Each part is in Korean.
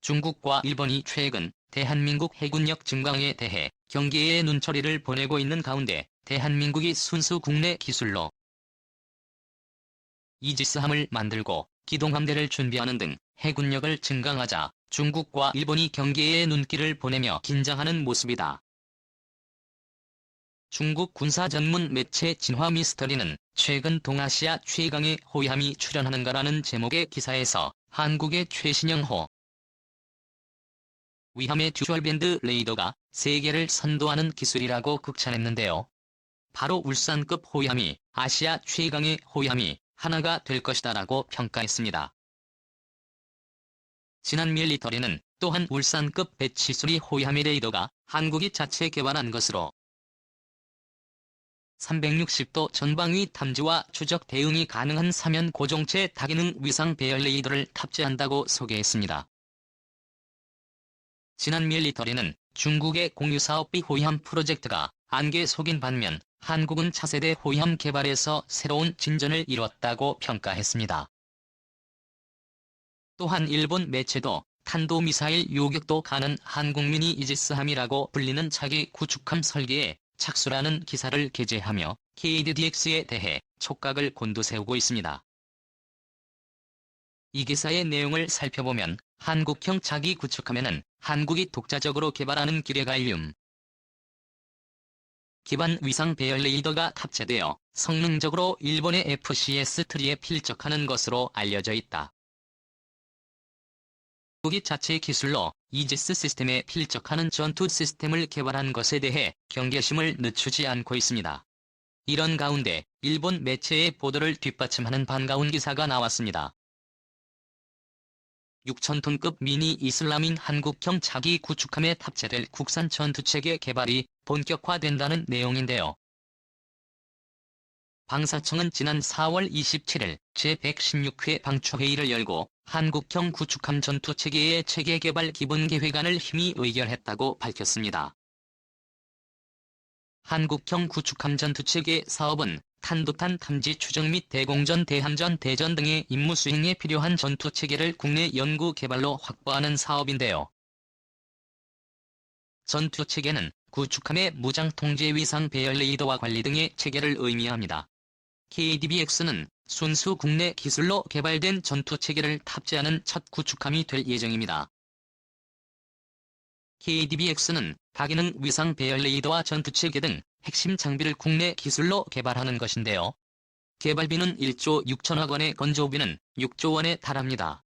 중국과 일본이 최근 대한민국 해군력 증강에 대해 경계의 눈초리를 보내고 있는 가운데 대한민국이 순수 국내 기술로 이지스함을 만들고 기동함대를 준비하는 등 해군력을 증강하자 중국과 일본이 경계의 눈길을 보내며 긴장하는 모습이다. 중국 군사 전문 매체 진화 미스터리는 최근 동아시아 최강의 호위함이 출현하는가라는 제목의 기사에서 한국의 최신형호 위함의 듀얼밴드 레이더가 세계를 선도하는 기술이라고 극찬했는데요. 바로 울산급 호위함이 아시아 최강의 호위함이 하나가 될 것이다 라고 평가했습니다. 지난 밀리터리는 또한 울산급 배치수리 호위함의 레이더가 한국이 자체 개발한 것으로 360도 전방위 탐지와 추적 대응이 가능한 사면 고정체 다기능 위상 배열 레이더를 탑재한다고 소개했습니다. 지난 밀리터리는 중국의 공유사업비 호위함 프로젝트가 안개 속인 반면 한국은 차세대 호위함 개발에서 새로운 진전을 이뤘다고 평가했습니다. 또한 일본 매체도 탄도미사일 요격도 가는 한국민이 이지스함이라고 불리는 차기 구축함 설계에 착수라는 기사를 게재하며 KDDX에 대해 촉각을 곤두세우고 있습니다. 이 기사의 내용을 살펴보면 한국형 차기 구축함에는 한국이 독자적으로 개발하는 기뢰갈륨 기반 위상 배열 레이더가 탑재되어 성능적으로 일본의 FCS-3에 필적하는 것으로 알려져 있다. 한국이 자체 기술로 이지스 시스템에 필적하는 전투 시스템을 개발한 것에 대해 경계심을 늦추지 않고 있습니다. 이런 가운데 일본 매체의 보도를 뒷받침하는 반가운 기사가 나왔습니다. 6,000톤급 미니 이슬람인 한국형 차기 구축함에 탑재될 국산 전투체계 개발이 본격화된다는 내용인데요. 방사청은 지난 4월 27일 제116회 방추회의를 열고 한국형 구축함 전투체계의 체계 개발 기본 계획안을 힘이 의결했다고 밝혔습니다. 한국형 구축함 전투체계 사업은 탄도탄 탐지 추정 및 대공전 대함전 대전 등의 임무 수행에 필요한 전투 체계를 국내 연구 개발로 확보하는 사업인데요. 전투 체계는 구축함의 무장 통제 위상 배열 레이더와 관리 등의 체계를 의미합니다. KDBX는 순수 국내 기술로 개발된 전투 체계를 탑재하는 첫 구축함이 될 예정입니다. KDBX는 다기능 위상 배열 레이더와 전투 체계 등 핵심 장비를 국내 기술로 개발하는 것인데요. 개발비는 1조 6천억 원에 건조비는 6조 원에 달합니다.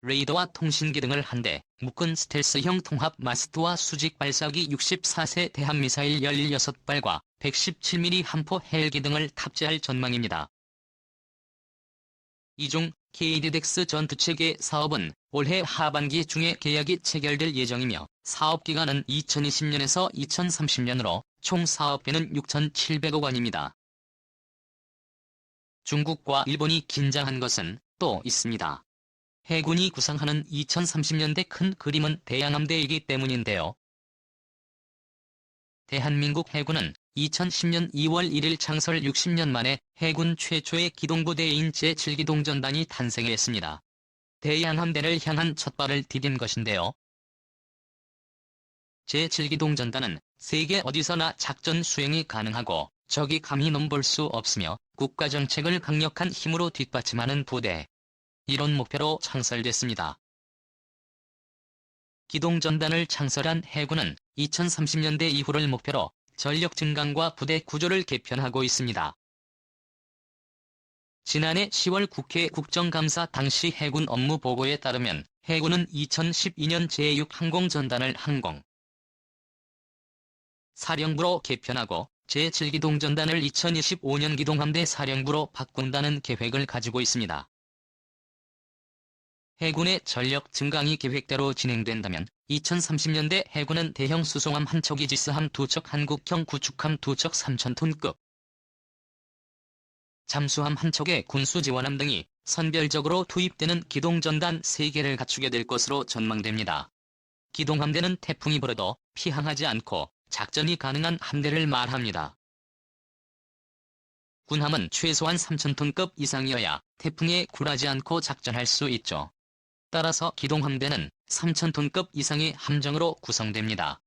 레이더와 통신기 등을 한대 묶은 스텔스형 통합 마스트와 수직 발사기 64세 대한미사일 16발과 117mm 함포 헬기 등을 탑재할 전망입니다. 이중 KDDX 전투체계 사업은 올해 하반기 중에 계약이 체결될 예정이며 사업기간은 2020년에서 2030년으로 총 사업비는 6,700억 원입니다. 중국과 일본이 긴장한 것은 또 있습니다. 해군이 구상하는 2030년대 큰 그림은 대양함대이기 때문인데요. 대한민국 해군은 2010년 2월 1일 창설 60년 만에 해군 최초의 기동부대인 제7기동전단이 탄생했습니다. 대양 함대를 향한 첫발을 디딘 것인데요. 제7기동전단은 세계 어디서나 작전 수행이 가능하고 적이 감히 넘볼 수 없으며 국가 정책을 강력한 힘으로 뒷받침하는 부대. 이런 목표로 창설됐습니다. 기동전단을 창설한 해군은 2030년대 이후를 목표로 전력 증강과 부대 구조를 개편하고 있습니다. 지난해 10월 국회 국정감사 당시 해군 업무 보고에 따르면 해군은 2012년 제6 항공전단을 항공 사령부로 개편하고 제7기동전단을 2025년 기동함대 사령부로 바꾼다는 계획을 가지고 있습니다. 해군의 전력 증강이 계획대로 진행된다면 2030년대 해군은 대형 수송함 한 척 이지스함 두 척 한국형 구축함 두 척 3,000톤급 잠수함 한 척의 군수 지원함 등이 선별적으로 투입되는 기동전단 3개를 갖추게 될 것으로 전망됩니다. 기동함대는 태풍이 불어도 피항하지 않고 작전이 가능한 함대를 말합니다. 군함은 최소한 3,000톤급 이상이어야 태풍에 굴하지 않고 작전할 수 있죠. 따라서 기동 함대는 3,000톤급 이상의 함정으로 구성됩니다.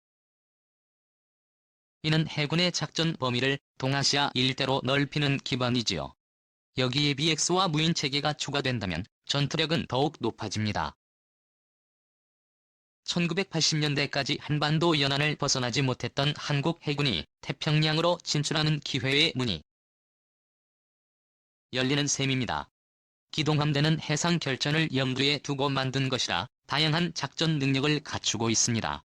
이는 해군의 작전 범위를 동아시아 일대로 넓히는 기반이지요. 여기에 BX와 무인 체계가 추가된다면 전투력은 더욱 높아집니다. 1980년대까지 한반도 연안을 벗어나지 못했던 한국 해군이 태평양으로 진출하는 기회의 문이 열리는 셈입니다. 기동함대는 해상 결전을 염두에 두고 만든 것이라 다양한 작전 능력을 갖추고 있습니다.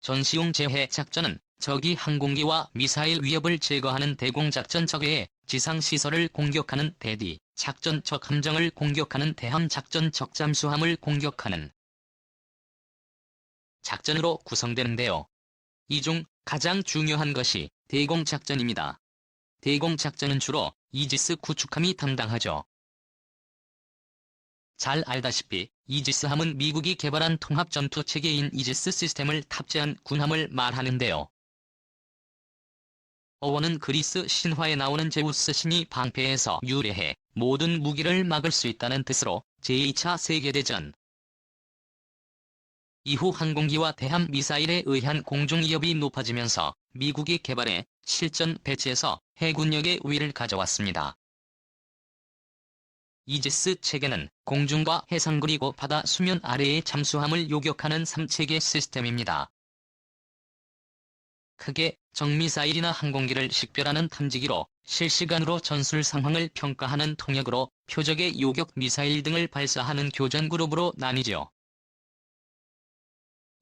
전시용 제해 작전은 적이 항공기와 미사일 위협을 제거하는 대공작전 적외에 지상시설을 공격하는 대디, 작전 적 함정을 공격하는 대함 작전 적 잠수함을 공격하는 작전으로 구성되는데요. 이 중 가장 중요한 것이 대공작전입니다. 대공작전은 주로 이지스 구축함이 담당하죠. 잘 알다시피 이지스함은 미국이 개발한 통합 전투 체계인 이지스 시스템을 탑재한 군함을 말하는데요. 어원은 그리스 신화에 나오는 제우스 신이 방패에서 유래해 모든 무기를 막을 수 있다는 뜻으로 제2차 세계대전 이후 항공기와 대함 미사일에 의한 공중 위협이 높아지면서 미국이 개발해 실전 배치에서 해군력의 우위를 가져왔습니다. 이지스 체계는 공중과 해상 그리고 바다 수면 아래의 잠수함을 요격하는 3체계 시스템입니다. 크게 정미사일이나 항공기를 식별하는 탐지기로 실시간으로 전술 상황을 평가하는 통역으로 표적의 요격 미사일 등을 발사하는 교전 그룹으로 나뉘죠.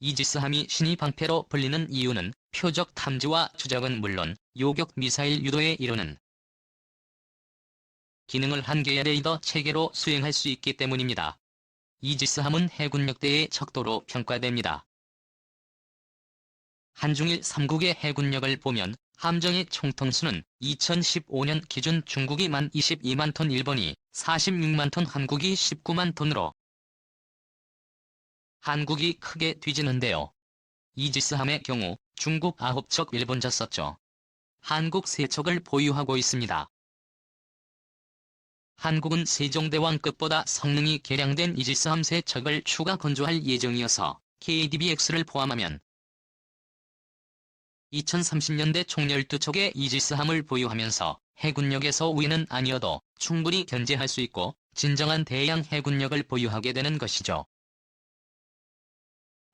이지스함이 신이 방패로 불리는 이유는 표적 탐지와 추적은 물론 요격 미사일 유도에 이르는 기능을 한계의 레이더 체계로 수행할 수 있기 때문입니다. 이지스함은 해군 역대의 척도로 평가됩니다. 한중일 3국의 해군력을 보면 함정의 총통수는 2015년 기준 중국이 만 22만 톤 일본이 46만 톤 한국이 19만 톤으로 한국이 크게 뒤지는데요. 이지스함의 경우 중국 9척 일본 졌었죠. 한국 3척을 보유하고 있습니다. 한국은 세종대왕급보다 성능이 개량된 이지스함 3척을 추가 건조할 예정이어서 KDBX를 포함하면 2030년대 총 12척의 이지스함을 보유하면서 해군력에서 우위는 아니어도 충분히 견제할 수 있고 진정한 대양 해군력을 보유하게 되는 것이죠.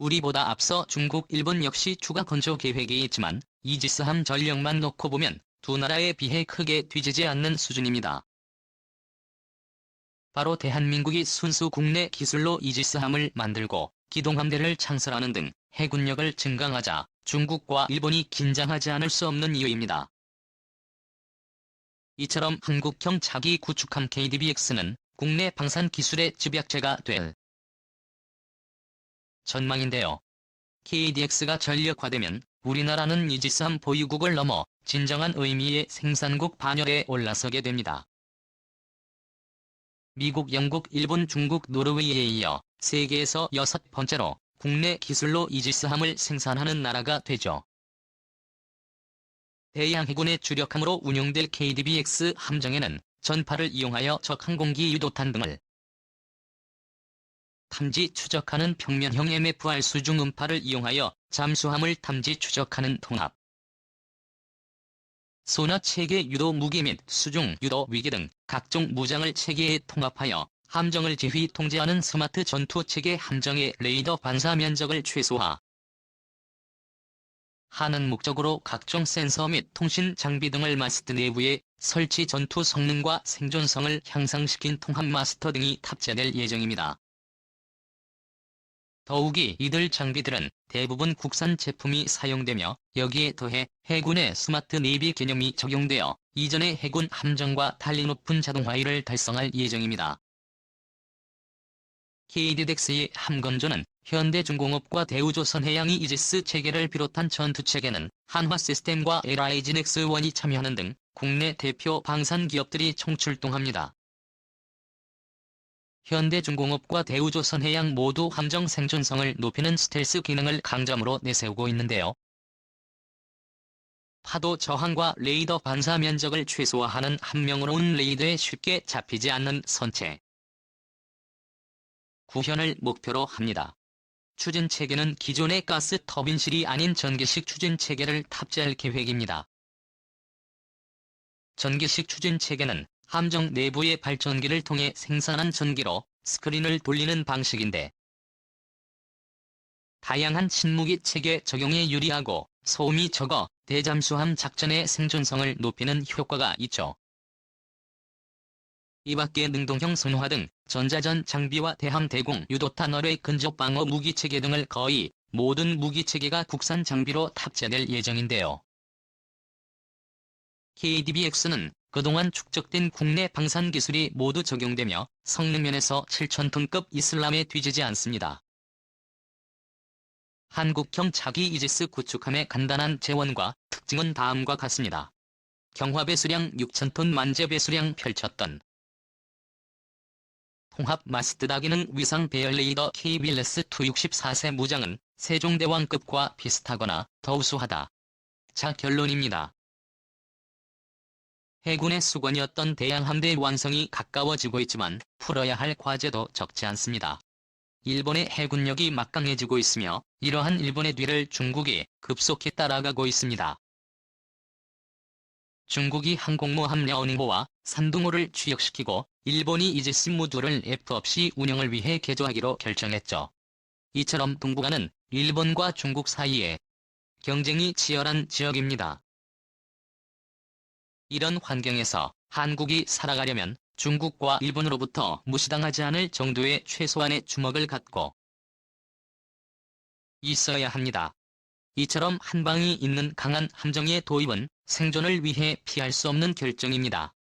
우리보다 앞서 중국, 일본 역시 추가 건조 계획이 있지만 이지스함 전력만 놓고 보면 두 나라에 비해 크게 뒤지지 않는 수준입니다. 바로 대한민국이 순수 국내 기술로 이지스함을 만들고 기동함대를 창설하는 등 해군력을 증강하자 중국과 일본이 긴장하지 않을 수 없는 이유입니다. 이처럼 한국형 차기 구축함 KDBX는 국내 방산 기술의 집약체가 될 전망인데요. KDX가 전력화되면 우리나라는 이지스함 보유국을 넘어 진정한 의미의 생산국 반열에 올라서게 됩니다. 미국, 영국, 일본, 중국, 노르웨이에 이어 세계에서 여섯 번째로 국내 기술로 이지스함을 생산하는 나라가 되죠. 대양 해군의 주력함으로 운용될 KDBX 함정에는 전파를 이용하여 적 항공기 유도탄 등을 탐지 추적하는 평면형 MFR 수중 음파를 이용하여 잠수함을 탐지 추적하는 통합 소나 체계 유도 무기 및 수중 유도 위기 등 각종 무장을 체계에 통합하여 함정을 지휘 통제하는 스마트 전투 체계 함정의 레이더 반사 면적을 최소화 하는 목적으로 각종 센서 및 통신 장비 등을 마스트 내부에 설치 전투 성능과 생존성을 향상시킨 통합 마스터 등이 탑재될 예정입니다. 더욱이 이들 장비들은 대부분 국산 제품이 사용되며 여기에 더해 해군의 스마트 내비 개념이 적용되어 이전의 해군 함정과 달리 높은 자동화율을 달성할 예정입니다. KD덱스의 함건조는 현대중공업과 대우조선 해양이 이지스 체계를 비롯한 전투 체계는 한화 시스템과 LIG 넥스1이 참여하는 등 국내 대표 방산 기업들이 총출동합니다. 현대중공업과 대우조선해양 모두 함정 생존성을 높이는 스텔스 기능을 강점으로 내세우고 있는데요. 파도 저항과 레이더 반사 면적을 최소화하는 한명으로운 레이더에 쉽게 잡히지 않는 선체. 구현을 목표로 합니다. 추진 체계는 기존의 가스 터빈실이 아닌 전기식 추진 체계를 탑재할 계획입니다. 전기식 추진 체계는 함정 내부의 발전기를 통해 생산한 전기로 스크린을 돌리는 방식인데 다양한 침묵이 체계 적용에 유리하고 소음이 적어 대잠수함 작전의 생존성을 높이는 효과가 있죠. 이 밖에 능동형 선화 등 전자전 장비와 대함 대공 유도탄 어뢰 근접 방어 무기체계 등을 거의 모든 무기체계가 국산 장비로 탑재될 예정인데요. KDBX는 그동안 축적된 국내 방산 기술이 모두 적용되며 성능면에서 7,000톤급 이슬람에 뒤지지 않습니다. 한국형 차기 이지스 구축함의 간단한 재원과 특징은 다음과 같습니다. 경화 배수량 6,000톤 만재 배수량 펼쳤던 통합 마스트다 기능 위상 배열 레이더 KBLS 264세 무장은 세종대왕급과 비슷하거나 더 우수하다. 자 결론입니다. 해군의 수건이었던 대양함대 완성이 가까워지고 있지만 풀어야 할 과제도 적지 않습니다. 일본의 해군력이 막강해지고 있으며 이러한 일본의 뒤를 중국이 급속히 따라가고 있습니다. 중국이 항공모 함려어닝호와 산둥호를 취역시키고 일본이 이지스 모듈을 F 없이 운영을 위해 개조하기로 결정했죠. 이처럼 동북아는 일본과 중국 사이에 경쟁이 치열한 지역입니다. 이런 환경에서 한국이 살아가려면 중국과 일본으로부터 무시당하지 않을 정도의 최소한의 주먹을 갖고 있어야 합니다. 이처럼 한방이 있는 강한 함정의 도입은 생존을 위해 피할 수 없는 결정입니다.